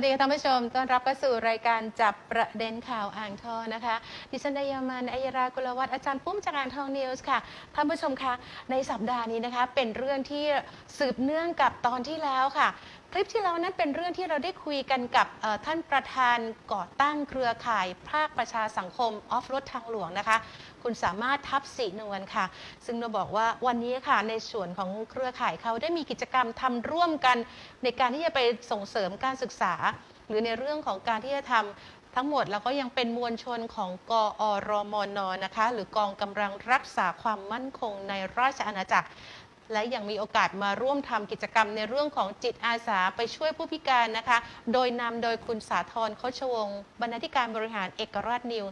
วัสดีค่ะท่านผู้ชม ต้อนรับเข้าสู่รายการจับประเด็นข่าวอ่างทองนะคะ ดิฉันดายามันอัยรากุลวัฒน์อาจารย์ปุ้มจากอ่างทองนิวส์ค่ะ ท่านผู้ชมคะในสัปดาห์นี้นะคะ เป็นเรื่องที่สืบเนื่องกับตอนที่แล้วค่ะ คลิปที่แล้วนั้นเป็นเรื่องที่เราได้คุยกันกับท่านประธานก่อตั้งเครือข่ายภาคประชาสังคมออฟรถทางหลวงนะคะ คุณสามารถทับสีนวลค่ะ ซึ่งเราบอกว่าวันนี้ค่ะในส่วนของเครือข่ายเขาได้มีกิจกรรมทำร่วมกัน ในการที่จะไปส่งเสริมการศึกษา หรือในเรื่องของการที่จะทำทั้งหมดแล้วก็ยังเป็นมวลชนของกอรมนนะคะ หรือกองกำลังรักษาความมั่นคงในราชอาณาจักร และยังมีโอกาสมาร่วมทำกิจกรรมในเรื่องของจิตอาสาไปช่วยผู้พิการนะคะ โดยนำโดยคุณสาธรโคชวงศ์บรรณาธิการบริหารเอกราชนิว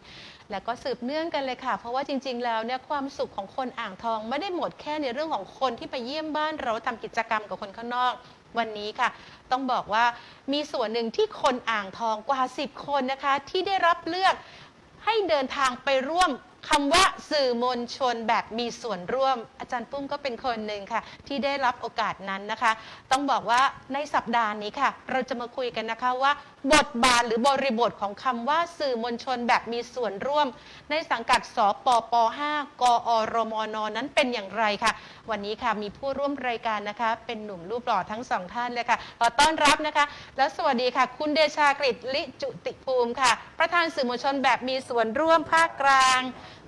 และก็สืบเนื่องกันเลยค่ะ เพราะว่าจริง ๆ แล้วเนี่ยความสุขของคนอ่างทองไม่ได้หมดแค่ในเรื่องของคนที่ไปเยี่ยมบ้านเราทำกิจกรรมกับคนข้างนอกวันนี้ค่ะ ต้องบอกว่ามีส่วนหนึ่งที่คนอ่างทองกว่า 10 คนนะคะ ที่ได้รับเลือกให้เดินทางไปร่วม คำว่าสื่อมวลชนแบบมีส่วนร่วม อาจารย์ปุ้มก็เป็นคนหนึ่งค่ะ ที่ได้รับโอกาสนั้นนะคะ ต้องบอกว่าในสัปดาห์นี้ค่ะ เราจะมาคุยกันนะคะว่า บทบาทหรือบริบทของคำว่าสื่อมวลชนแบบมีส่วนร่วม ในสังกัดสปป 5 กอรมน นั้นเป็นอย่างไรค่ะ วันนี้ค่ะมีผู้ร่วมรายการนะคะ เป็นหนุ่มรูปหล่อทั้งสองท่านเลยค่ะขอต้อนรับนะคะ และสวัสดีค่ะ คุณเดชากฤษลิจุติภูมิค่ะ ประธานสื่อมวลชนแบบมีส่วนร่วมภาคกลาง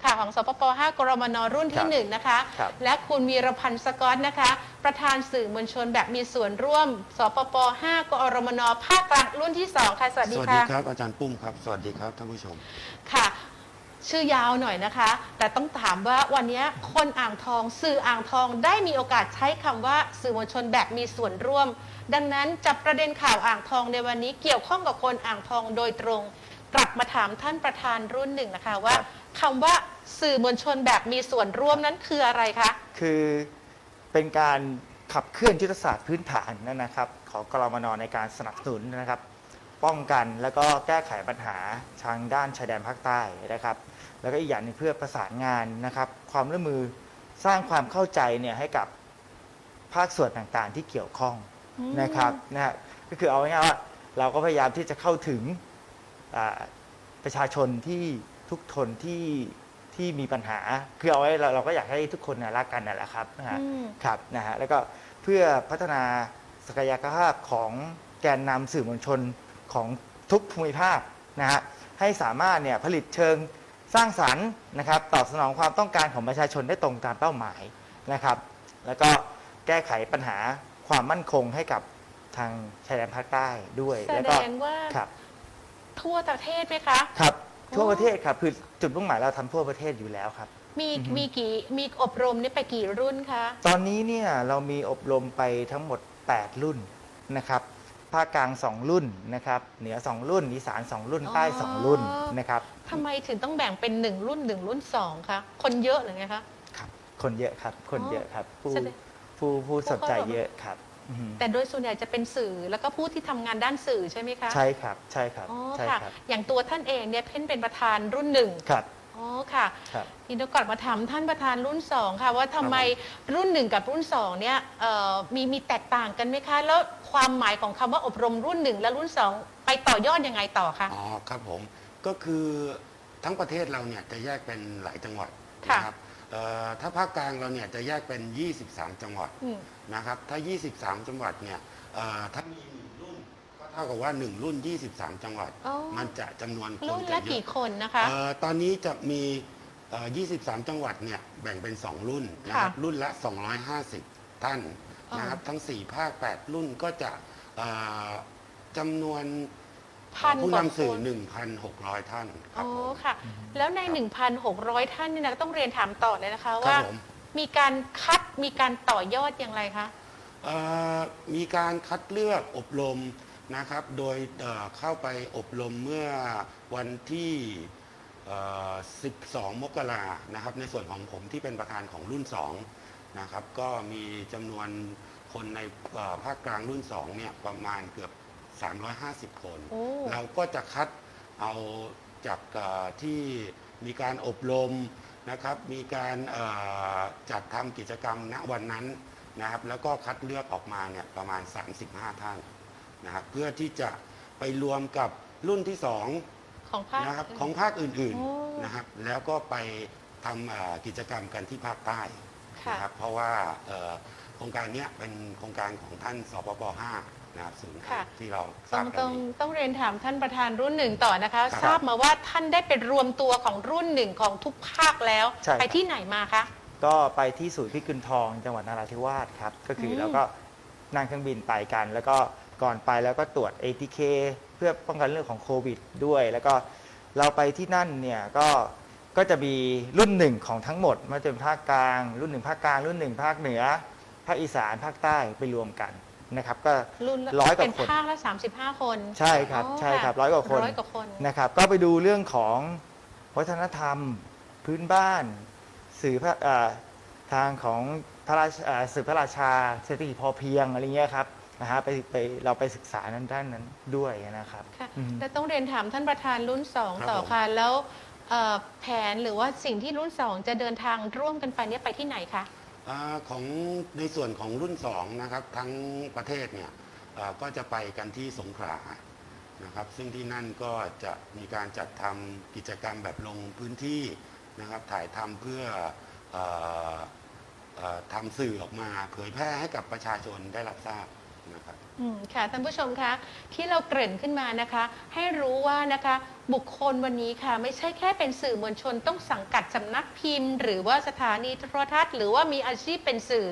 ค่ะของสปป5กรมนรุ่นที่ครับหนึ่งนะคะ ครับและคุณวีรพันธ์สกอตนะคะ ประธานสื่อมวลชนแบบมีส่วนร่วม สปป5กอรมนภาคกลางรุ่นที่ 2 ค่ะ สวัสสดีวัสค่ะดีครับ อาจารย์ปุ้มครับ สวัสดีครับท่านผู้ชม ค่ะ ชื่อยาวหน่อยนะคะ แต่ต้องถามว่าวันนี้คนอ่างทอง สื่ออ่างทองได้มีโอกาสใช้คำว่าสื่อมวลชนแบบมีส่วนร่วม ดังนั้นจับประเด็นข่าวอ่างทองในวันนี้เกี่ยวข้องกับคนอ่างทองโดยตรง กลับมาถามท่านประธานรุ่นหนึ่งนะคะว่า ครับ คำว่าสื่อมวลชนแบบมีส่วนร่วมนั้นคืออะไรคะ คือเป็นการขับเคลื่อนยุทธศาสตร์พื้นฐานนะครับ ของกรมนในการสนับสนุนนะครับ ป้องกันแล้วก็แก้ไขปัญหาทางด้านชายแดนภาคใต้นะครับ แล้วก็อีกอย่างหนึงเพื่อประสานงานนะครับ ความร่วมมือสร้างความเข้าใจเนี่ยให้กับภาคส่วนต่างๆที่เกี่ยวข้องอืมนะครับนะฮะก็คือเอาง่ายๆว่าเราก็พยายามที่จะเข้าถึงอ่าประชาชนที่ ทุกทนที่ที่มีปัญหาคือเอาไว้เราเราก็อยากให้ทุกคนนะรักกันนั่นแหละครับนะฮะอืม ครับนะฮะแล้วก็เพื่อพัฒนาศักยภาพของแกนนำสื่อมวลชนของทุกภูมิภาคนะฮะให้สามารถเนี่ยผลิตเชิงสร้างสรรค์นะครับตอบสนองความต้องการของประชาชนได้ตรงตามเป้าหมายนะครับ แล้วก็แก้ไขปัญหาความมั่นคงให้กับทางชายแดนภาคใต้ด้วยแสแล้วดก็งว่าครับทั่วประเทศไหมคะ ครับ ทั่วอ๋อประเทศครับคือจุดมุ่งหมายเราทำทั่วประเทศอยู่แล้วครับ มีอือฮึมีกี่มีอบรมเนี่ยไปกี่รุ่นคะ ตอนนี้เนี่ยเรามีอบรมไปทั้งหมด 8 รุ่นนะครับภาคกลาง 2 รุ่นนะครับเหนือ 2 รุ่นอีสาน 2 รุ่นใต้ 2 รุ่นนะครับทำไมถึงต้องแบ่งเป็นหนึ่งรุ่นหนึ่งรุ่นสองคะ คนเยอะหรือไงคะ ครับ คนเยอะครับคนเยอะครับ ผู้แสดง ผู้ผู้สนใจผู้เข้าเยอะครับ อือฮึ แต่โดยส่วนใหญ่จะเป็นสื่อแล้วก็ผู้ที่ทำงานด้านสื่อใช่ไหมคะใช่ครับ ใช่ครับ อ๋อใช่ค่ะ ครับ อย่างตัวท่านเองเนี่ยเพ่นเป็นประธานรุ่นหนึ่งครับ อ๋อค่ะ ครับ ทีนี้ก่อนมาถามท่านประธานรุ่นสองค่ะ ว่าทำไมรุ่นหนึ่งกับรุ่นสองเนี่ยเอ่อมีมีแตกต่างกันไหมคะ แล้วความหมายของคำว่าอบรมรุ่นหนึ่งและรุ่นสองไปต่อยอดยังไงต่อคะ อ๋อครับผมก็คือทั้งประเทศเราเนี่ยจะแยกเป็นหลายจังหวัดค่ะนะครับ เอ่อถ้าภาคกลางเราเนี่ยจะแยกเป็น 23 จังหวัดอืม นะครับ ถ้า 23 จังหวัดเนี่ยเอ่อถ้ามีหนึ่งรุ่นก็เท่ากับว่า 1 รุ่น 23 จังหวัด อ๋อ มันจะจำนวนคนรุ่นจะละเยกี่อะคนนะคะ เอ่อตอนนี้จะมีเอ่อ23 จังหวัดเนี่ยแบ่งเป็น 2 รุ่นนะครับค่ะรุ่นละ 250 ท่านนะครับ ทั้ง 4 ภาค 8 รุ่นก็จะเอ่อจำนวน พันผู้กว่านำสื่อ คน1,600 ท่านครัอ๋บอผม ค่ะ แล้วใน 1,600 ท่านนี่นะต้องเรียนถามต่อเลยนะคะครับว่า ผม มีการคัดมีการต่อยอดอย่างไรคะเอ่อมีการคัดเลือกอบรมนะครับ โดยเอ่อเข้าไปอบรมเมื่อวันที่เอ่อ12 มกรานะครับ ในส่วนของผมที่เป็นประธานของรุ่น 2 นะครับ ก็มีจำนวนคนในเอ่อภาคกลางรุ่น 2 เนี่ย ประมาณเกือบ 350 คน โอ้ เราก็จะคัดเอาจากเอ่อที่มีการอบรมนะครับ มีการเอ่อจัดทำกิจกรรมณวันนั้นนะครับ แล้วก็คัดเลือกออกมาเนี่ยประมาณ 35 ท่านนะครับเพื่อที่จะไปรวมกับรุ่นที่สองของภาค นะครับของภาคอื่นโอ้ๆนะครับ แล้วก็ไปทำอ่ากิจกรรมกันที่ภาคใต้ค่ะ นะครับเพราะว่าเอ่อโครงการเนี้ยเป็นโครงการของท่านสปป5 นะครับศูนย์ค่ะ ที่เราทต้ราอบงกัต้อนงนี้ต้องเรียนถามท่านประธานรุ่นหนึ่งต่อนะคะ ครับทราบมาว่าท่านได้ไปรวมตัวของรุ่นหนึ่งของทุกภาคแล้ว ใช่ครับ ไปที่ไหนมาคะ ก็ไปที่ศูนย์พิกุลทองจังหวัดนราธิวาสครับ ก็คืออมเราก็นั่งเครื่องบินไปกัน แล้วก็ก่อนไปแล้วก็ตรวจ ATK เพื่อป้องกันเรื่องของโควิดด้วย แล้วก็เราไปที่นั่นเนี่ยก็ก็จะมีรุ่นหนึ่งของทั้งหมดไมาจะเป็นภาคกลาง รุ่นหนึ่งภาคกลาง รุ่นหนึ่งภาคเหนือ ภาคอีสานภาคใต้ไปรวมกัน นะครับก็รุ่นละร้อยกว่าเป็นคนภาคละ35 คนใช่ครับอ๋อใช่ครับค่ะร้อยกว่าคนร้อยกว่าคน นะครับก็ไปดูเรื่องของวัฒนธรรมพื้นบ้าน สื่อพระเอ่อทางของพระราชเอ่อสื่อพระราชาเศรษฐกิจพอเพียงอะไรเงี้ยครับนะฮะไปไปเราไปศึกษานั้นด้านนั้นด้วยนะครับ ค่ะอืมและต้องเรียนถามท่านประธานรุ่นสองครับต่อผม ค่ะ แล้วเอ่อแผนหรือว่าสิ่งที่รุ่นสองจะเดินทางร่วมกันไปเนี่ยไปที่ไหนคะ อของในส่วนของรุ่น2นะครับทั้งประเทศเนี่ยก็จะไปกันที่สงขลานะครับ ซึ่งที่นั่นก็จะมีการจัดทำกิจกรรมแบบลงพื้นที่นะครับถ่ายทำเพื่อออทำสื่อออกมาเผยแพร่ให้กับประชาชนได้รับทราบ นะครับ อืมค่ะท่านผู้ชมคะที่เราเกริ่นขึ้นมานะคะ ให้รู้ว่านะคะบุคคลวันนี้ค่ะ ไม่ใช่แค่เป็นสื่อมวลชนต้องสังกัดสำนักพิมพ์ หรือว่าสถานีโทรทัศน์ หรือว่ามีอาชีพเป็นสื่อ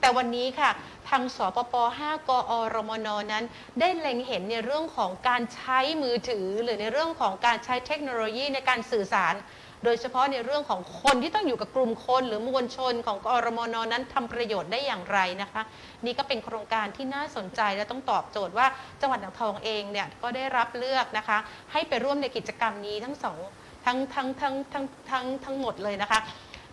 แต่วันนี้ค่ะ ทางสปป 5 กอรมน นั้น ได้เล็งเห็นในเรื่องของการใช้มือถือ หรือในเรื่องของการใช้เทคโนโลยีในการสื่อสาร โดยเฉพาะในเรื่องของคนที่ต้องอยู่กับกลุ่มคน หรือมวลชนของกอรมนนั้นทำประโยชน์ได้อย่างไรนะคะ นี่ก็เป็นโครงการที่น่าสนใจและต้องตอบโจทย์ว่าจังหวัดอ่างทองเองเนี่ยก็ได้รับเลือกนะคะ ให้ไปร่วมในกิจกรรมนี้ทั้งสองทั้งทั้งทั้งทั้งทั้งทั้งหมดเลยนะคะ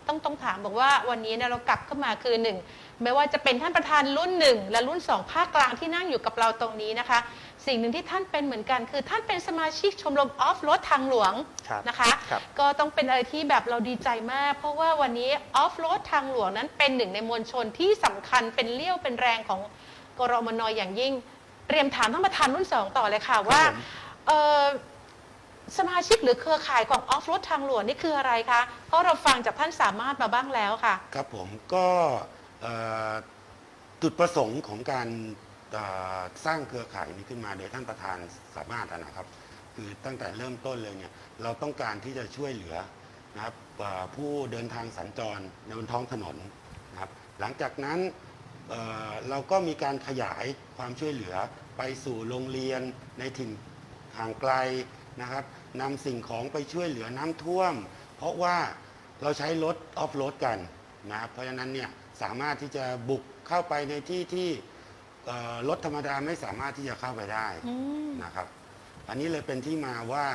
ต้องต้องถามบอกว่าวันนี้เนี่ยเรากลับเข้ามาคือหนึ่งไม่ว่าจะเป็นท่านประธานรุ่นหนึ่งและรุ่นสองภาคกลางที่นั่งอยู่กับเราตรงนี้นะคะ สิ่งหนึ่งที่ท่านเป็นเหมือนกัน คือท่านเป็นสมาชิกชมรมออฟโรดทางหลวงครับนะคะ ครับ ก็ต้องเป็นอะไรที่แบบเราดีใจมาก เพราะว่าวันนี้ออฟโรดทางหลวงนั้นเป็นหนึ่งในมวลชนที่สำคัญเป็นเลี้ยวเป็นแรงของกรมนอย่างยิ่ง เตรียมถามท่านประธานรุ่นสองต่อเลยค่ะว่าผม เอ่อสมาชิกหรือเครือข่ายของออฟโรดทางหลวงนี่คืออะไรคะเพราะเราฟังจากท่านสามารถมาบ้างแล้วค่ะ ครับผมก็เอ่อจุดประสงค์ของการเอ่อ สร้างเครือข่ายนี้ขึ้นมาโดยท่านประธานสามารถนะครับ คือตั้งแต่เริ่มต้นเลยเนี่ยเราต้องการที่จะช่วยเหลือนะครับผู้เดินทางสัญจรในบนท้องถนนนะครับ หลังจากนั้นเเราก็มีการขยายความช่วยเหลือไปสู่โรงเรียนในถิ่นห่างไกลนะครับนำสิ่งของไปช่วยเหลือน้ำท่วม เพราะว่าเราใช้รถออฟโรดกันนะครับเพราะฉะนั้นเนี่ยสามารถที่จะบุกเข้าไปในที่ที่ เอ่อรถธรรมดาไม่สามารถที่จะเข้าไปได้อืมนะครับ อันนี้เลยเป็นที่มาว่า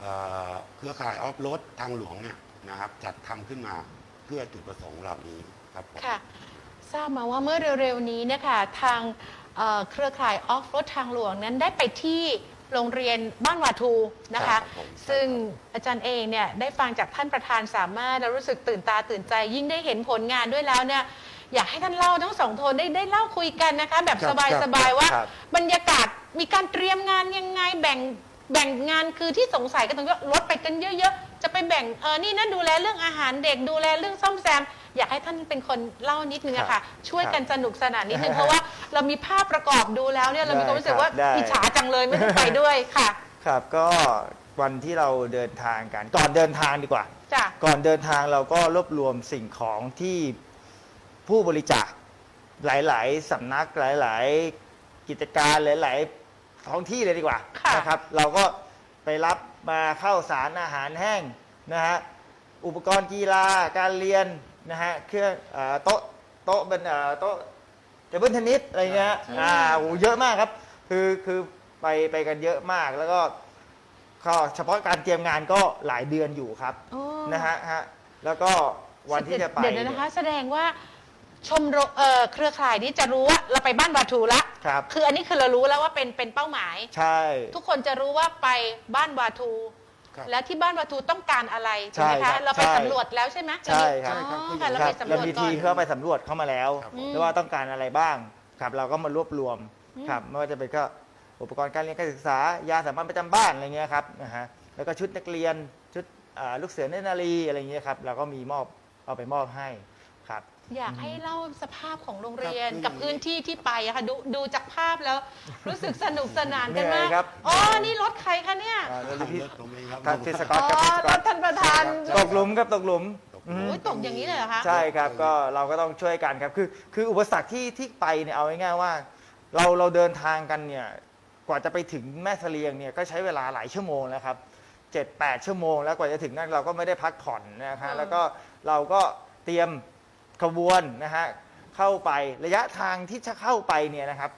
เอ่อเครือข่ายออฟโรดทางหลวงเนี่ยนะครับ จัดทำขึ้นมาเพื่อจุดประสงค์เหล่านี้ครับผม ค่ะ ทราบมาว่าเมื่อเร็วๆนี้นะคะทางเอ่อเครือข่ายออฟรถทางหลวงนั้นได้ไปที่โรงเรียนบ้านวาทูนะคะครับผม ซึ่งอาจารย์เองเนี่ยได้ฟังจากท่านประธานสามารถแล้วรู้สึกตื่นตาตื่นใจ ยิ่งได้เห็นผลงานด้วยแล้วเนี่ย อยากให้ท่านเล่าทั้งสองโทนได้ได้เล่าคุยกันนะคะ แบบครับสบายๆว่า ครับ บรรยากาศมีการเตรียมงานยังไงแบ่งแบ่งงานคือที่สงสัยกันตรงที่ว่ารถไปกันเยอะ ๆ จะไปแบ่งเออนี่นะดูแลเรื่องอาหารเด็กดูแลเรื่องซ่อมแซม อยากให้ท่านเป็นคนเล่านิดนึงอะค่ะ ช่วยกันสนุกสนานนิดนึงเพราะว่าเรามีภาพประกอบดูแล้วเนี่ยเรามีความรู้สึกว่าได้ครับได้ อิจฉาจังเลยไม่ต้องไปด้วยค่ะครับก็วันที่เราเดินทางกัน ก่อนเดินทางดีกว่า จ้ะ ก่อนเดินทางเราก็รวบรวมสิ่งของที่ ผู้บริจาคหลาย ๆสำนักหลาย ๆ กิจการหลาย ๆ ท้องที่เลยดีกว่าค่ะ นะครับ เราก็ไปรับมาเข้าสารอาหารแห้งนะฮะอุปกรณ์กีฬาการเรียนนะฮะเครื่องเอ่อโต๊ะโต๊ะเป็นเอ่อโต๊ะเทเบิลเทนนิสอะไรเงี้ยใช่อ่าโอ้เยอะมากครับ คือคือไปไปกันเยอะมากแล้วก็ ก็เฉพาะการเตรียมงานก็หลายเดือนอยู่ครับโอ้นะฮะฮะแล้วก็วันที่จะไปเดี๋ยวนะคะ แสดงว่า ชมรมเอ่อเครือข่ายนี้จะรู้ว่าเราไปบ้านวาทูละครับ คืออันนี้คือเรารู้แล้วว่าเป็นเป็นเป้าหมาย ใช่ ทุกคนจะรู้ว่าไปบ้านวาทู ครับแล้วที่บ้านวาทูต้องการอะไรใช่ใช่ไหมครัคะบเราไปใช่สำรวจแล้วใช่ไหมใช่ครับ อ๋อใช่ค่ะครับเราคไปรับสำรเราวจมีก่ทีอมน เข้าไปสำรวจเข้ามาแล้วครับอืมแล้วว่าต้องการอะไรบ้างครับเราก็มารวบรวมอืม ครับไม่ว่าจะเป็นก็โออุปกรณ์การเรียนการศึกษายาสามัญประจำบ้านอะไรเงี้ยครับนะฮะแล้วก็ชุดนักเรียนชุดอ่าลูกเสือเนตรนารีอะไรเงี้ยครับเราก็มีมอบเอาไปมอบให้ครับ อยากให้เล่าสภาพของโรงเรียนครับ กับพื้นที่ที่ไปอะค่ะดูดูจากภาพแล้วรู้สึกสนุกสนานกันมาก เหนื่อยครับ อ๋อ นี่รถใครคะเนี่ย อ่าแล้วพี่รถผมเองครับท่านพี่สกอ๋ออตครับพี่สกรอตถท่านประธานตกหลุมครับตกหลุมตกอืม โอ้ยตกอย่างนี้เลยเหรอคะ ใช่ครับก็เราก็ต้องช่วยกันครับคือคืออุปสรรคที่ที่ไปเนี่ยเอาง่ายๆว่า เราเราเดินทางกันเนี่ยกว่าจะไปถึงแม่เสลียงเนี่ยก็ใช้เวลาหลายชั่วโมงแล้วครับเจ็ดแปดชั่วโมง แล้วกว่าจะถึงนั่นเราก็ไม่ได้พักผ่อนนะฮะแล้วก็เราก็เตรียม ขบวนนะฮะเข้าไประยะทางที่จะเข้าไปเนี่ยนะครับ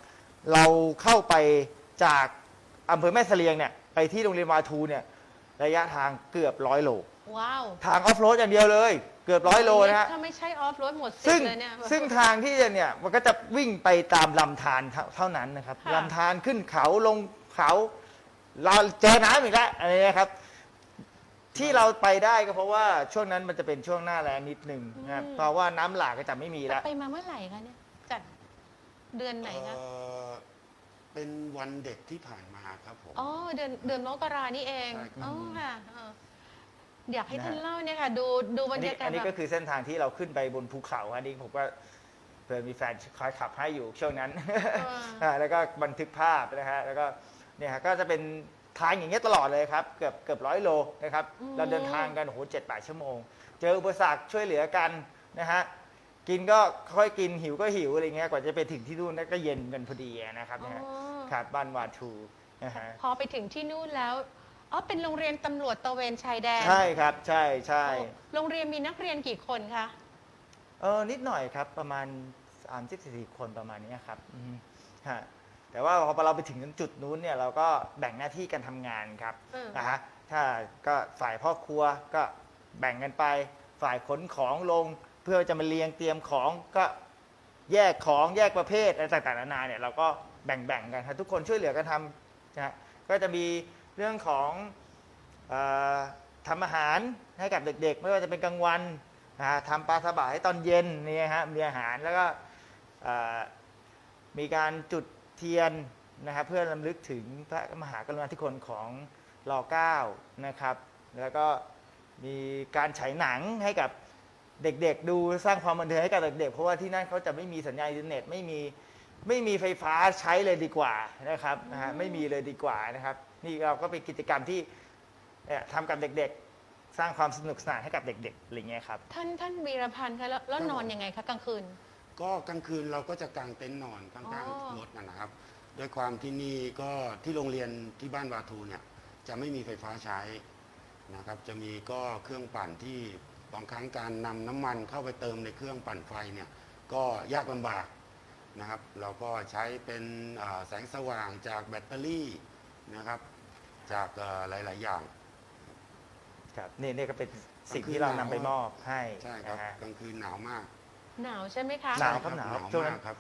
เราเข้าไปจากอำเภอแม่เสลียงเนี่ยไปที่โรงเรียนวาทูเนี่ยระยะทางเกือบร้อยโล ว้าวทางออฟโรดอย่างเดียวเลย เกือบร้อยโลนะฮะถ้าไม่ใช่ออฟรถหมดสิซึ่ทงธิ์เลยเนี่ย ซึ่งทางที่จะเนี่ยมันก็จะวิ่งไปตามลำธารเท่าเท่านั้นนะครับค่ะ ลำธารขึ้นเขาลงเขาเราเจอน้ำอีกแล้วอะไรนะครับ ที่เราไปได้ก็เพราะว่าช่วงนั้นมันจะเป็นช่วงหน้าแล้งนิดนึงนะครับเพราะว่าน้ำหลากก็จะไม่มีแล้ว ไปมาเมื่อไหร่คะเนี่ยจัดเดือนไหนคะเอ่อเป็นวันเด็กที่ผ่านมาครับผม อ๋อเดือนเดือนมกรานี่เองใช่ครับ อ๋อค่ะเอออยากให้นะฮะท่านเล่าเนี่ยค่ะ ดูดูบรอันรนี้ยากาศอันนี้แบก็บคือเส้นทางที่เราขึ้นไปบนภูเขาอันนี้ผมก็เพื่อนมีแฟนคอยขับให้อยู่ช่วงนั้นอ่าแล้วก็บันทึกภาพนะฮะแล้วก็เนี่ยฮะก็จะเป็น ทางอย่างเงี้ยตลอดเลยครับ เกือบเกือบร้อยโลนะครับ อืม เราเดินทางกันโอ้โหเจ็ดแปดชั่วโมง เจออุปสรรคช่วยเหลือกันนะฮะ กินก็ค่อยกินหิวก็หิวอะไรเงี้ย กว่าจะไปถึงที่นู่นก็เย็นกันพอดีนะครับอ๋อนะฮะครับบ้านวาทูนะฮะ พอไปถึงที่นู่นแล้วอ๋อเป็นโรงเรียนตำรวจตระเวนชายแดนใช่ครับ ใช่ใช่ โอ้โรงเรียนมีนักเรียนกี่คนคะ เออนิดหน่อยครับประมาณ 3 0 4คนประมาณนี้ครับอืมฮะ แต่ว่าพอเราไปถึงจุดนู้นเนี่ยเราก็แบ่งหน้าที่กันทำงานครับเออนะฮะถ้าก็ฝ่ายพ่อครัวก็แบ่งกันไป ฝ่ายขนของลง เพื่อจะมาเรียงเตรียมของก็แยกของแยกประเภทอะไรต่างๆนานาเนี่ยเราก็แบ่งๆกันครับทุกคนช่วยเหลือกันทำนะฮะก็จะมีเรื่องของเออทำอาหารให้กับเด็กๆ ไม่ว่าจะเป็นกลางวันนะฮะทำปลาสบะให้ตอนเย็นเนี่ยฮะมีอาหารแล้วก็เอ่อ มีการจุด เทียนนะครับเพื่อรำลึกถึงพระมหากรุณาธิคุณของรอเก้านะครับแล้วก็มีการฉายหนังให้กับเด็กๆ ดูสร้างความบันเทิงให้กับเด็กๆ เพราะว่าที่นั่นเขาจะไม่มีสัญญาณอินเทอร์เน็ตไม่มีไม่มีไฟฟ้าใช้เลยดีกว่านะครับนะฮะไม่มีเลยดีกว่านะครับ นี่เราก็เป็นกิจกรรมที่เนี่ยทำกับเด็กๆ สร้างความสนุกสนานให้กับเด็กๆอะไรเงี้ยครับ ท่านท่านวีรพันธ์คะแล้วแล้วนอนยังไงคะกลางคืน ก็กลางคืนเราก็จะกางเต็นท์นอนข้างอ๋อ ๆรถนะนะครับด้วยความที่นี่ก็ที่โรงเรียนที่บ้านวาทูเนี่ยจะไม่มีไฟฟ้าใช้นะครับจะมีก็เครื่องปั่นที่บางครั้งการนำน้ำมันเข้าไปเติมในเครื่องปั่นไฟเนี่ยก็ยากลำบากนะครับ เราก็ใช้เป็นอ่าแสงสว่างจากแบตเตอรี่นะครับจากเอ่อหลาย ๆ อย่าง ครับนี่นี่ก็เป็นสิ่งกลางคืนที่เรานำหนาวไปมอบให้ใช่ครับนะฮะ กลางคืนหนาวมาก หนาวใช่ไหมคะ หนาว ครับหนาวช่วงนั้นมากครับ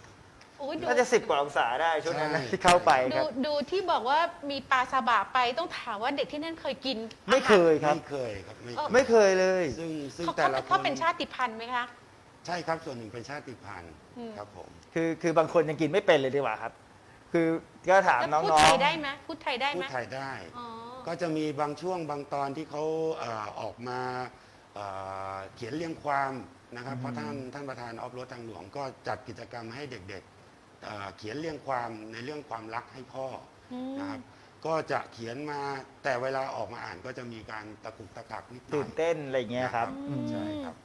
อุ๊ยดูน่าจะสิบกว่าองศาได้ช่วงนั้นนะใช่ ที่เข้าไปคดูรับ ดูที่บอกว่ามีปลาซาบะไปต้องถามว่าเด็กที่นั่นเคยกินไม่เคยครับ ไม่เคยครับไม่เออไม่เคยเลย ซึ่งซึ่งเขาแต่เขาละคเขานเป็นชาติพันธุ์ไหมคะ ใช่ครับส่วนหนึ่งเป็นชาติพันธุ์อืม ครับผม คือคือบางคนยังกินไม่เป็นเลยดีกว่าครับ คือก็ถามแล้วน้องพูดๆไทยได้ไหมพูดไทยได้พูไหมดไทยได้ อ๋อ ก็จะมีบางช่วงบางตอนที่เขาเอ่อออกมาเอ่อเขียนเรียงความ นะครับอืมเพราะท่านท่านประธานออฟรถทางหลวงก็จัดกิจกรรมให้เด็กๆเอ่อเขียนเรียงความในเรื่องความรักให้พ่ออืม นะครับก็จะเขียนมาแต่เวลาออกมาอ่านก็จะมีการตะกุกตะกักนิดหน่ตื่อนย เต้นอะไรเงี้ยครับนะครับอืม ใช่ครับ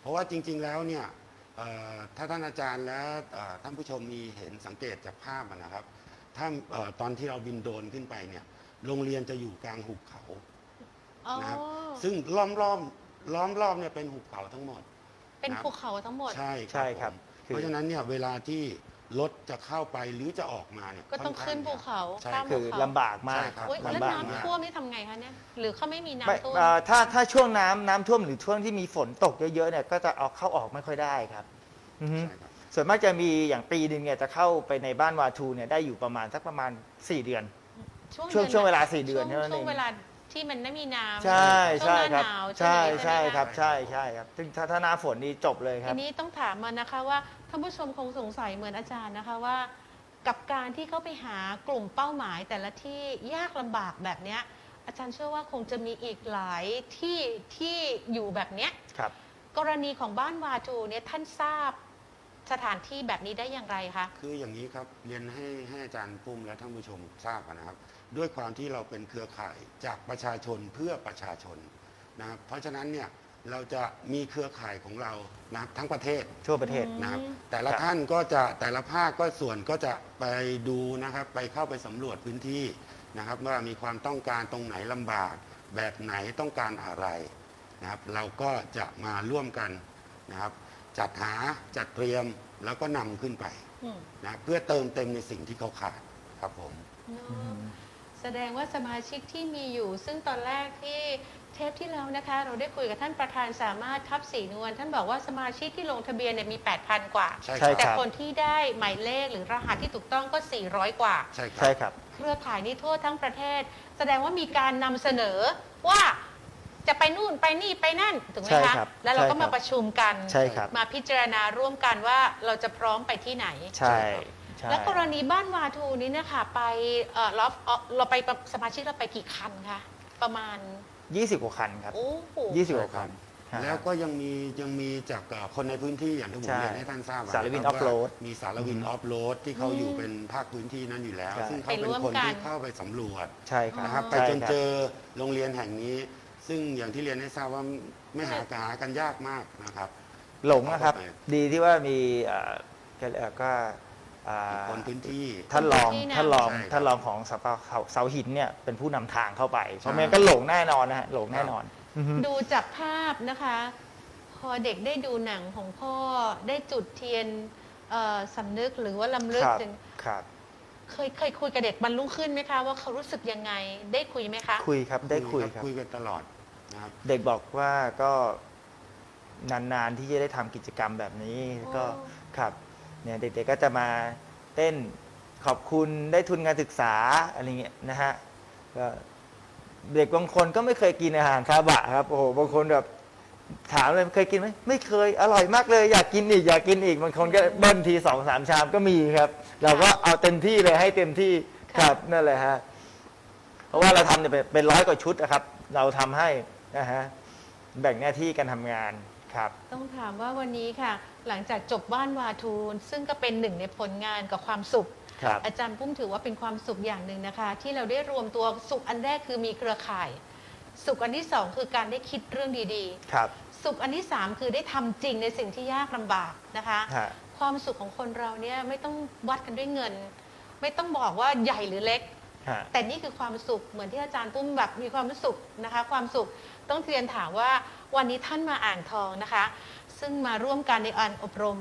เพราะว่าจริงๆแล้วเนี่ยเอ่อถ้าท่านอาจารย์และเอ่อท่านผู้ชมมีเห็นสังเกตจากภาพอะนะครับ ถ้าเอ่อตอนที่เราบินโดรนขึ้นไปเนี่ยโรงเรียนจะอยู่กลางหุบเขาอ๋อนะครับ ซึ่งล้อมรอบล้อมรอบเนี่ยเป็นหุบเขาทั้งหมด เป็นครับภูเขาทั้งหมด ใช่ใช่ครับผมคือเพราะฉะนั้นเนี่ยเวลาที่รถจะเข้าไปหรือจะออกมาเนี่ยก็ต้องค่ขึ้นภูเขาใช่ข้ามคือลำบากมากใช่ครับอุ๊ยแล้วลำบากน้ำมากท่วมนี่ทำไงคะเนี่ย หรือเขาไม่มีไม่น้ำท่วม เอ่อถ้าถ้าช่วงน้ำน้ำท่วมหรือช่วงที่มีฝนตกเยอะๆเนี่ยก็จะเอาเข้าออกไม่ค่อยได้ครับอือฮึใช่ครับส่วนมากจะมีอย่างปีหนึ่งเนี่ยจะเข้าไปในบ้านวาทูเนี่ยได้อยู่ประมาณสักประมาณ 4 เดือน ช่วงดืนช่วงเวลาไหสี่เดือนช่วงเท่านั้นเองช่วงเวลา ที่มันไม่มีน้ำใช่ช่วใช่งหน้าครับหนาวใช่วงนี้ใช่ไหมะครับ ใช่ใช่ครับซึ่งถ้าถ้าหน้าฝนนี่จบเลยครัทีบนี้ต้องถามมานะคะว่าท่านผู้ชมคงสงสัยเหมือนอาจารย์นะคะว่า กับการที่เขาไปหากลุ่มเป้าหมายแต่ละที่ยากลำบากแบบเนี้ย อาจารย์เชื่อว่าคงจะมีอีกหลายที่ที่อยู่แบบเนี้ยครับกรณีของบ้านวาจูเนี่ยท่านทราบสถานที่แบบนี้ได้อย่างไรคะ คืออย่างนี้ครับ เรียนให้ให้อาจารย์ปุ้มและท่านผู้ชมทราบนะครับ ด้วยความที่เราเป็นเครือข่ายจากประชาชนเพื่อประชาชนนะครับเพราะฉะนั้นเนี่ยเราจะมีเครือข่ายของเรานะครับทั้งประเทศทั่วประเทศอืมนะครับ แต่ละครับท่านก็จะแต่ละภาคก็ส่วนก็จะไปดูนะครับ ไปเข้าไปสำรวจพื้นที่นะครับ ว่ามีความต้องการตรงไหนลำบาก แบบไหนต้องการอะไรนะครับ เราก็จะมาร่วมกันนะครับ จัดหาจัดเตรียมแล้วก็นำขึ้นไปอืมนะเพื่อเติมเต็มในสิ่งที่เขาขาดครับผม เนอะ แสดงว่าสมาชิกที่มีอยู่ ซึ่งตอนแรกที่เทปที่แล้วนะคะ เราได้คุยกับท่านประธานสามารถทับสีนวลท่านบอกว่าสมาชิกที่ลงทะเบียนเนี่ยมี 8,000 กว่า ใช่ใช่คแต่รับคนที่ได้หมายเลขหรือรหัสที่ถูกต้องก็ 400 กว่า ใช่ครัใช่บ ครับ เครือข่ายนี้ทั่วทั้งประเทศ แสดงว่ามีการนำเสนอว่าจะไปนู่นไปนี่ไปนั่นถูกไหมใช่คะครับแล้วเราก็ใช่ครับมาประชุมกัน ใช่ครับ มาพิจารณาร่วมกันว่าเราจะพร้อมไปที่ไหน ใช่ ใช่ แล้วกรณีบ้านวาทูนี้นะคะไปเอ่อเราเอ่อเราไปสมาชิกเราไปกี่คันคะประมาณยี่สิบกว่าคันครับ โอ้โหยี่สิบกว่าคันฮะ แล้วก็ยังมียังมีจากเอ่อคนในพื้นที่อย่างที่ผมใช่เรียนให้ท่านทราบะสารวินคบออฟโรดว่ามีสารวินออฟโรดที่เขาอยู่เป็นภาคพื้นที่นั้นอยู่แล้ว ใช่ ซึ่งเขาไปเป็ร่นวมคนกันที่เข้าไปสำรวจ ใช่ครับนะครับอ๋อไปจนใช่ครับ เจอโรงเรียนแห่งนี้ ซึ่งอย่างที่เรียนให้ทราบว่าไม่หาหากันยากมากนะครับ หลงนะครับเข้าไปดีที่ว่ามีเอ่อก็เอ่อก็ อ่าคนพื้นที่ ท่านรองที่นำ ท่านรองใช่ครับท่านรองของสปเขาเสาหินเนี่ยเป็นผู้นำทางเข้าไป เพราะใช่ไม่งั้นก็หลงแน่นอนนะฮะหลงแน่นอนอือฮึ ดูจากภาพนะคะ พอเด็กได้ดูหนังของพ่อได้จุดเทียนเอ่อสำนึกหรือว่าลำลึกครับถึงครับเคยเคยคุยกับเด็กบรรลุงขึ้นไหมคะ ว่าเขารู้สึกยังไงได้คุยไหมคะ คุยครับได้คุยครับ คุยกันตลอดนะครับ เด็กบอกว่าก็นานๆที่จะได้ทำกิจกรรมแบบนี้ก็โอ้ครับ เนี่ยเด็กๆก็จะมาเต้นขอบคุณได้ทุนการศึกษาอะไรเงี้ยนะฮะก็เด็กบางคนก็ไม่เคยกินอาหารคาบะครับโอ้โหบางคนแบบถามเลยเคยกินไหมไม่เคยอร่อยมากเลย อยากกินอีกอยากกินอีกบางคนก็เบิ้ลทีสองสามชามก็มีครับ เราก็เอาเต็มที่เลยให้เต็มที่ครับนั่นแหละฮะเพราะว่าเราทำเนี่ยเป็นเป็นร้อยกว่าชุดนะครับ เราทำให้นะฮะแบ่งหน้าที่กันทำงานครับ ต้องถามว่าวันนี้ค่ะ หลังจากจบบ้านวาทูนซึ่งก็เป็นหนึ่งในผลงานกับความสุข ครับ อาจารย์ปุ้มถือว่าเป็นความสุขอย่างหนึ่งนะคะ ที่เราได้รวมตัวสุขอันแรกคือมีเครือข่าย สุขอันที่สองคือการได้คิดเรื่องดีครับ ๆ สุขอันที่สามคือได้ทำจริงในสิ่งที่ยากลำบากนะคะ ฮะ ความสุขของคนเราเนี่ยไม่ต้องวัดกันด้วยเงิน ไม่ต้องบอกว่าใหญ่หรือเล็ก ฮะ แต่นี่คือความสุขเหมือนที่อาจารย์ปุ้มแบบมีความสุขนะคะ ความสุขต้องเรียนถามว่าวันนี้ท่านมาอ่างทองนะคะ ซึ่งมาร่วมกันในการอบรม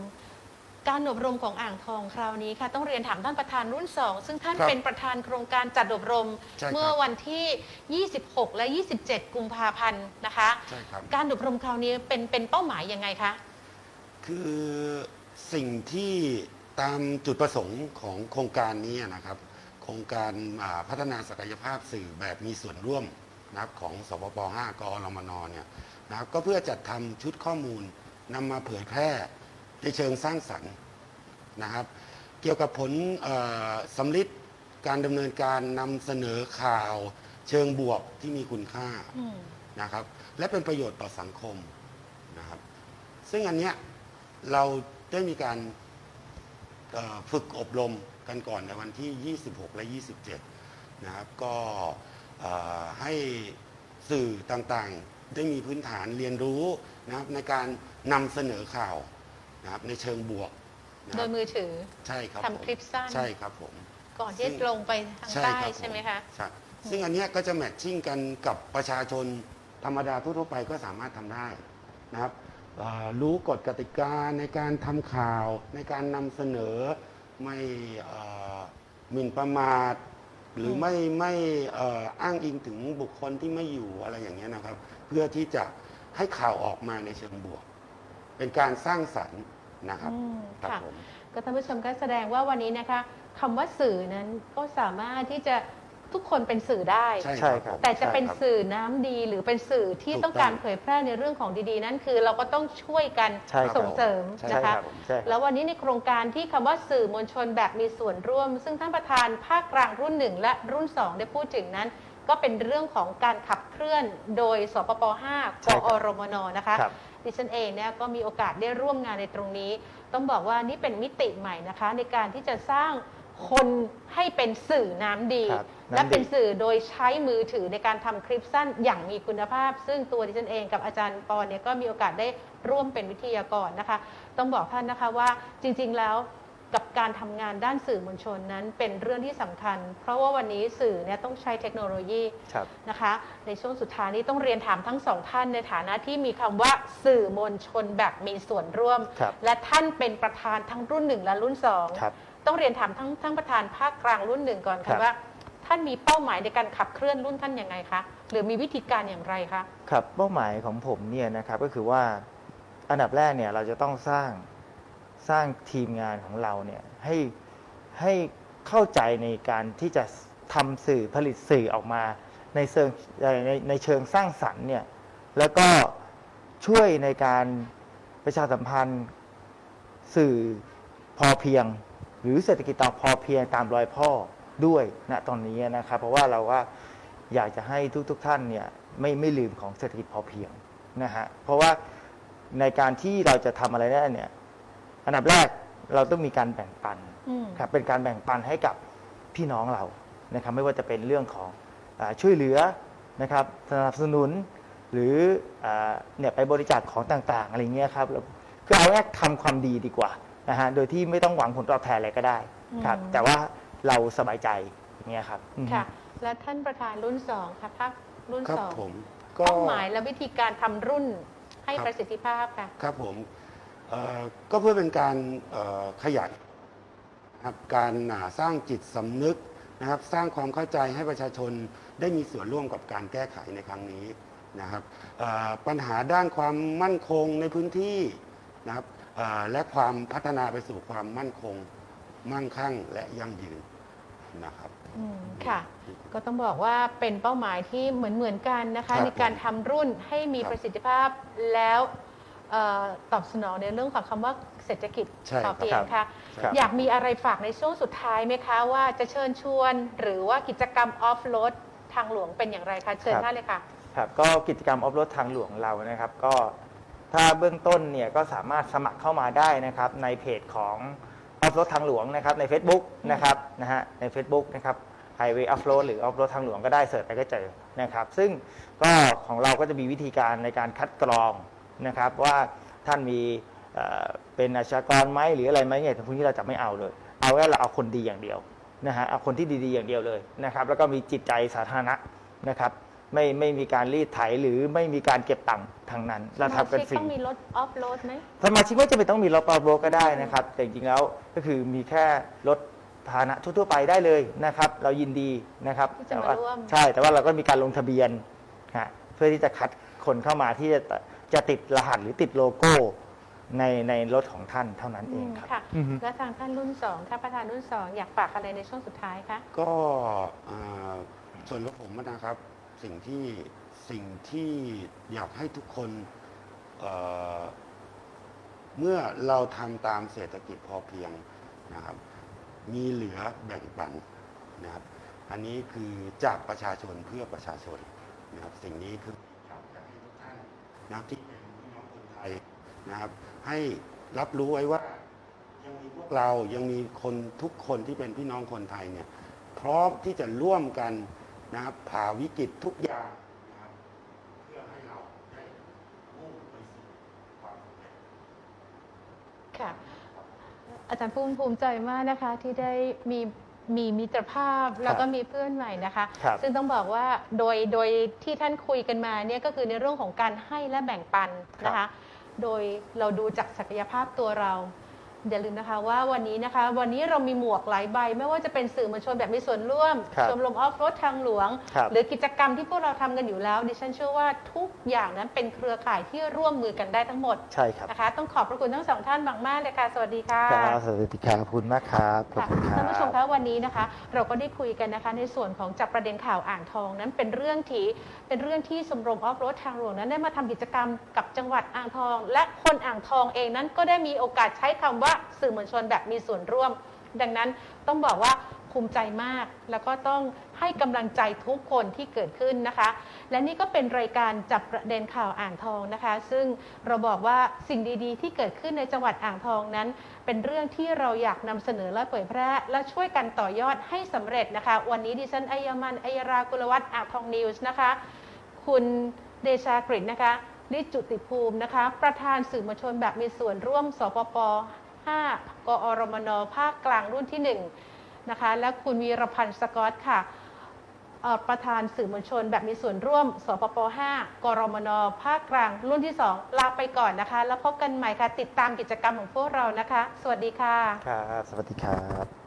การอบรมของอ่างทองคราวนี้ค่ะต้องเรียนถามท่านประธานรุ่นสองซึ่งท่านครับเป็นประธานโครงการจัดอบรม ใช่ครับเมื่อวันที่ 26 และ 27 กุมภาพันธ์นะคะ ใช่ครับ การอบรมคราวนี้เป็นเป็นเป้าหมายยังไงคะ คือสิ่งที่ตามจุดประสงค์ของโครงการนี้นะครับ โครงการอ่าพัฒนาศักยภาพสื่อแบบมีส่วนร่วมนะครับของสปป 5กอรมนเนี่ยนะครับก็เพื่อจัดทำชุดข้อมูล นำมาเผยแพร่ในเชิงสร้างสรรค์นะครับ เกี่ยวกับผลสำลิดการดำเนินการนำเสนอข่าว เชิงบวกที่มีคุณค่านะครับ และเป็นประโยชน์ต่อสังคมนะครับ ซึ่งอันเนี้ยเราได้มีการฝึกอบรมกันก่อนในวันที่ 26 และ 27 นะครับ ก็ให้สื่อต่างๆ ได้มีพื้นฐานเรียนรู้นะครับในการนำเสนอข่าวนะครับในเชิงบวกนะโดครัยบมือถือ ใช่ครับทำคลิปสั้น ใช่ครับผม ก่อนที่จะลงไปทางใช่ใต้ครับใช่ไหมผคะใช่ซึ่งอันเนี้ยก็จะแมทชิ่งกันกับประชาชนธรรมดาทั่วๆไปก็สามารถทำได้นะครับอ่ารู้กฎกติกาในการทำข่าวในการนำเสนอไม่เอ่อหมิ่นประมาท หรือม ไม่ไม่เอ่ออ้างอิงถึงบุคคลที่ไม่อยู่อะไรอย่างเงี้ยนะครับ เพื่อที่จะให้ข่าวออกมาในเชิงบวก เป็นการสร้างสรรค์นะครับอืมครับค่ะ ผม ก็ท่านผู้ชมก็แสดงว่าวันนี้นะคะคำว่าสื่อนั้นก็สามารถที่จะทุกคนเป็นสื่อได้ ใช่ใช่คครัรับบแต่จะเป็นใช่ครับสื่อน้ำดีหรือเป็นสื่อที่ถูกต้องการต้องเผยแพร่ในเรื่องของดีๆ นั่นคือเราก็ต้องช่วยกันใช่ครับ ส่งเสริมใช่นะคคะรับใช่ครับ แล้ววันนี้ในโครงการที่คำว่าสื่อมวลชนแบบมีส่วนร่วม ซึ่งท่านประธานภาคกลางรุ่นหนึ่งและรุ่นสองได้พูดถึงนั้น ก็เป็นเรื่องของการขับเคลื่อนโดยสปป5ใช่กครับอรมนนะคะ ครับ ดิฉันเองเนี่ยก็มีโอกาสได้ร่วมงานในตรงนี้ ต้องบอกว่านี่เป็นมิติใหม่นะคะ ในการที่จะสร้างคนให้เป็นสื่อน้ำดี ครับและน้ำดีเป็นสื่อโดยใช้มือถือในการทำคลิปสั้นอย่างมีคุณภาพ ซึ่งตัวดิฉันเองกับอาจารย์ปอนเนี่ยก็มีโอกาสได้ร่วมเป็นวิทยากรนะคะ ต้องบอกท่านนะคะว่าจริงๆแล้ว กับการทำงานด้านสื่อมวลชนนั้นเป็นเรื่องที่สำคัญ เพราะว่าวันนี้สื่อเนี่ยต้องใช้เทคโนโลยีครับ นะคะ ในช่วงสุดท้ายนี้ต้องเรียนถามทั้งสองท่านในฐานะที่มีคำว่าสื่อมวลชนแบบมีส่วนร่วม ครับ และท่านเป็นประธานทั้งรุ่นหนึ่งและรุ่นสอง ครับ ต้องเรียนถามทั้งทั้งประธานภาคกลางรุ่นหนึ่งก่อนครัค่ะบ ว่า ท่านมีเป้าหมายในการขับเคลื่อนรุ่นท่านยังไงคะหรือมีวิธีการอย่างไรคะ ครับเป้าหมายของผมเนี่ยนะครับก็คือว่าอันดับแรกเนี่ยเราจะต้องสร้าง สร้างทีมงานของเราเนี่ยให้ให้เข้าใจในการที่จะทำสื่อผลิตสื่อออกมาในเชิงในในเชิงสร้างสรรค์เนี่ยแล้วก็ช่วยในการประชาสัมพันธ์สื่อพอเพียง หรือเศรษฐกิจตามพอเพียงตามรอยพ่อด้วยณตอนนี้นะครับ เพราะว่าเราว่าอยากจะให้ทุกๆทท่านเนี่ยไม่ไม่ลืมของเศรษฐกิจพอเพียงนะฮะเพราะว่าในการที่เราจะทำอะไรได้เนี่ย อันดับแรกเราต้องมีการแบ่งปันอืมครับเป็นการแบ่งปันให้กับพี่น้องเรานะครับไม่ว่าจะเป็นเรื่องของอาช่วยเหลือนะครับสนับสนุนหรืออาเนี่ยไปบริจาคของต่างๆอะไรเงี้ยครับแล้วคือเอาแค่ทำความดีดีกว่านะฮะโดยที่ไม่ต้องหวังผลตอบแทนอะไรก็ได้ครับอืมแต่ว่าเราสบายใจอย่างเงี้ยครับอืมค่ะและท่านประธานรุ่นสองค่ะภาครุ่นครับสองผมก็เป้าหมายและวิธีการทำรุ่นให้ครับประสิทธิภาพค่ะครับผมเอ่อ ก็เพื่อเป็นการเอ่อขยายนะครับการอ่าสร้างจิตสำนึกนะครับ สร้างความเข้าใจให้ประชาชนได้มีส่วนร่วมกับการแก้ไขในครั้งนี้นะครับเอ่อปัญหาด้านความมั่นคงในพื้นที่นะครับเอ่อและความพัฒนาไปสู่ความมั่นคง มั่งคั่งและยั่งยืนนะครับอืมค่ะ ก็ต้องบอกว่าเป็นเป้าหมายที่เหมือนเหมือนๆกันนะครัคะบในการทำรุ่นให้มีครับประสิทธิภาพแล้ว เอ่อตอบสนองในเรื่องของคำว่าเศรษฐกิจใช่พอเพียงครับค่ะ ครับ อยากมีอะไรฝากในช่วงสุดท้ายไหมคะ ว่าจะเชิญชวนหรือว่ากิจกรรมออฟโรดทางหลวงเป็นอย่างไรคะ เชิญท่านเลยค่ะ ครับก็กิจกรรมออฟรถทางหลวงเรานะครับก็ถ้าเบื้องต้นเนี่ยก็สามารถสมัครเข้ามาได้นะครับในเพจของออฟรถทางหลวงนะครับใน Facebook นะครับนะฮะใน Facebook นะครับ Highway Off Road หรือ Off Road ทางหลวงก็ได้เสิร์ชไปก็เจอนะครับซึ่งก็ของเราก็จะมีวิธีการในการคัดกรอง นะครับว่าท่านมีเอ่อเป็นอาชญากรไหมหรืออะไรไหมเนี่ยพวกนี้เราจะไม่เอาเลย เอาแค่เราเอาคนดีอย่างเดียวนะฮะเอาคนที่ดีๆอย่างเดียวเลยนะครับ แล้วก็มีจิตใจสาธารณะนะครับไม่ไม่มีการรีดไถหรือไม่มีการเก็บตังค์ทางนั้น เราทำกันฟรีต้องมีรถออฟโรดไหมสมาชิกไม่จำเป็นต้องมีรถปาโบก็ได้นะครับ แต่จริงๆแล้วก็คือมีแค่รถพาหนะทั่วๆไปได้เลยนะครับ เรายินดีนะครับที่จะแต่มาว่าร่วมใช่แต่ว่าเราก็มีการลงทะเบียนฮะเพื่อที่จะคัดคนเข้ามาที่จะ จะติดรหัสหรือติดโลโก้ในในรถของท่านเท่านั้นเองครับ ค่ะอือฮึ และทางท่านรุ่นสองท่านประธานรุ่นสองอยากฝากอะไรในช่วงสุดท้ายคะ ก็อ่าส่วนของผมนะครับสิ่งที่สิ่งที่อยากให้ทุกคนเอ่อเมื่อเราทำตามเศรษฐกิจพอเพียงนะครับ มีเหลือแบ่งปันนะครับ อันนี้คือจากประชาชนเพื่อประชาชนนะครับ สิ่งนี้คือ นะครับที่เป็นพี่น้องคนไทยนะครับ ให้รับรู้ไว้ว่ายังมีพวกเรายังมีคนทุกคนที่เป็นพี่น้องคนไทยเนี่ยพร้อมที่จะร่วมกันนะครับผ่าวิกฤตทุกอย่างนะครับเพื่อให้เราได้มุ่งไปสู่ความสำเร็จค่ะ อาจารย์ภูมิภูมิใจมากนะคะที่ได้มี มีมิตรภาพแล้วก็มีเพื่อนใหม่นะคะ ครับ ซึ่งต้องบอกว่าโดยโดยที่ท่านคุยกันมาเนี่ยก็คือในเรื่องของการให้และแบ่งปันนะคะ โดยเราดูจากศักยภาพตัวเรา อย่าลืมนะคะว่าวันนี้นะคะ วันนี้เรามีหมวกหลายใบ ไม่ว่าจะเป็นสื่อมวลชนแบบมีส่วนร่วม ครับชมรมออฟโรดทางหลวง ครับ หรือกิจกรรมที่พวกเราทำกันอยู่แล้ว ดิฉันเชื่อว่าทุกอย่างนั้นเป็นเครือข่ายที่ร่วมมือกันได้ทั้งหมดใช่ครับนะคะ ต้องขอบพระคุณทั้งสองท่านมากๆเลยค่ะ สวัสดีค่ะ ครับสวัสดีครับขอบคุณมากครับขอบค่ะคุณครับท่านผู้ชมคะวันนี้นะคะ เราก็ได้คุยกันนะคะในส่วนของจับประเด็นข่าวอ่างทองนั้นเป็นเรื่องที่เป็นเรื่องที่ชมรมออฟโรดทางหลวงนั้นได้มาทำกิจกรรมกับจังหวัดอ่างทอง และคนอ่างทองเองนั้นก็ได้มีโอกาสใช้คำว่าสื่อมวลชนแบบมีส่วนร่วม ดังนั้นต้องบอกว่าภูมิใจมาก แล้วก็ต้องให้กำลังใจทุกคนที่เกิดขึ้นนะคะ และนี่ก็เป็นรายการจับประเด็นข่าวอ่างทองนะคะ ซึ่งเราบอกว่าสิ่งดีๆ ที่เกิดขึ้นในจังหวัดอ่างทองนั้น เป็นเรื่องที่เราอยากนำเสนอและเผยแพร่ และช่วยกันต่อยอดให้สำเร็จนะคะ วันนี้ดิฉันอัยมันอัยรากุลวัฒน์อ่างทองนิวส์นะคะ คุณเดชากฤษนะคะนิจุติภูมินะคะ ประธานสื่อมวลชนแบบมีส่วนร่วม สปป 5กอรมนภาคกลางรุ่นที่1นะคะ และคุณวีรพันธ์สกอตค่ะประธานสื่อมวลชนแบบมีส่วนร่วม สปป 5 กรมน ภาคกลาง รุ่นที่ 2 ลาไปก่อนนะคะ แล้วพบกันใหม่ค่ะ ติดตามกิจกรรมของพวกเรานะคะ สวัสดีค่ะ ครับ สวัสดีครับ